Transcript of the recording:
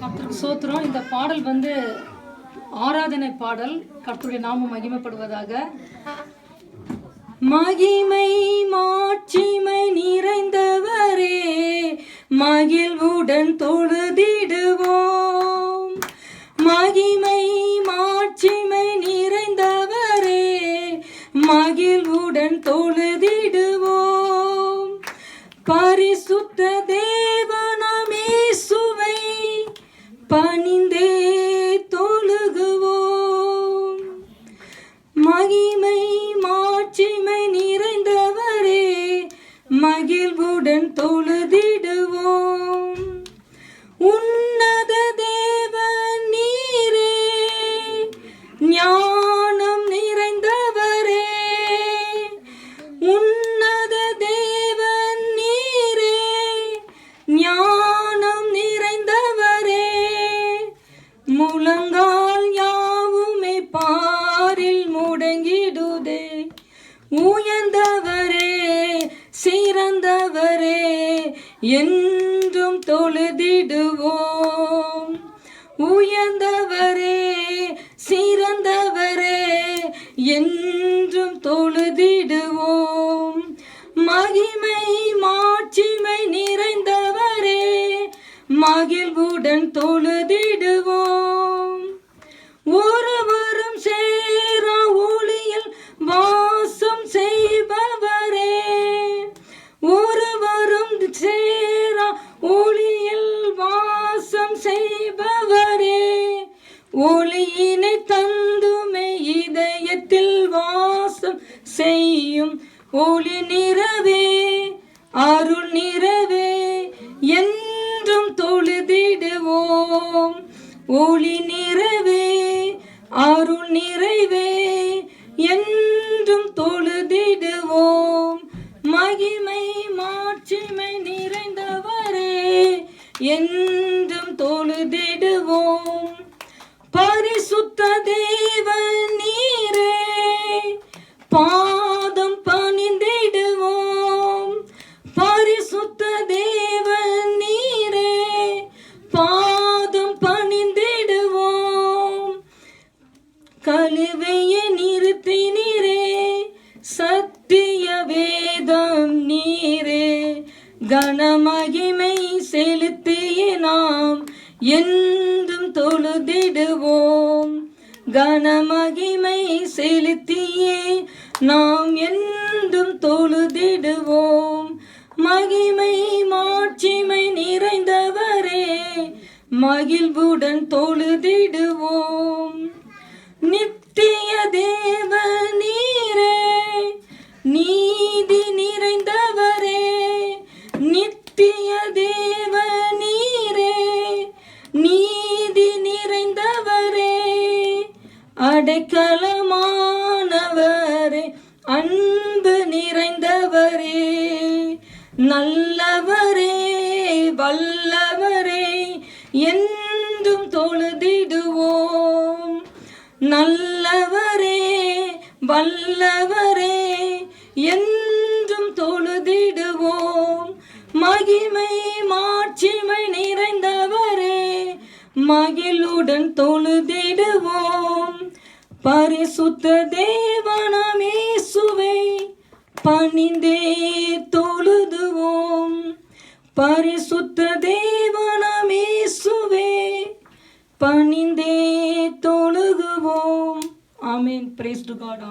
கர்த்தருக்கு சோத்திரம். இந்த பாடல் வந்து ஆராதனை பாடல். கர்த்தருடைய நாமம் மகிமைப்படுவதாக. மகிமை மாட்சிமை நிறைந்தவரே மகிழ்வுடன் தொழுதிடுவோம். மகிமை மாட்சிமை நிறைந்தவரே மகிழ்வுடன் தொழுதிடுவோம் பணிந்தே உயர்ந்தவரே சிறந்தவரே என்றும் தொழுதிடுவோம். உயர்ந்தவரே சிறந்தவரே என்றும் தொழுதிடுவோம். மகிமை மாட்சிமை நிறைந்தவரே மகிழ்வுடன் தொழுதிடுவோம். ஒளியினை தந்துமே இதயத்தில் வாசம் செய்யும் ஒளி நிறவே அருள் நிறவே என்றும் தொழுதிடுவோம். ஒளி நிறவே அருள் நிறைவே என்றும் தொழுதிடுவோம். மகிமை மாட்சிமை நிறைந்தவரே என் கழுவையை நிறுத்தினீரே சத்திய வேதம் நீரே. கனமகிமை செலுத்திய நாம் என்றும் தொழுதிடுவோம். கனமகிமை செலுத்தியே நாம் என்றும் தொழுதிடுவோம். மகிமை மாட்சிமை நிறைந்தவரே மகிழ்வுடன் தொழுதிடுவோம். தேவ நீரே நீதி நிறைந்தவரே அடைக்கலமானவரே அன்பு நிறைந்தவரே நல்லவரே வல்லவரே என்றும் தொழுதிடுவோம். நல்லவரே வல்லவரே என்றும் தொழுதிடுவோம். மகிமை மகிழுடன் தொழுதிடுவோம். பரிசுத்த தேவனமே சுவை பணிந்தே தொழுதுவோம். பரிசுத்த தேவனமே சுவே பணிந்தே தொழுகுவோம் ஆமீன். Brace to God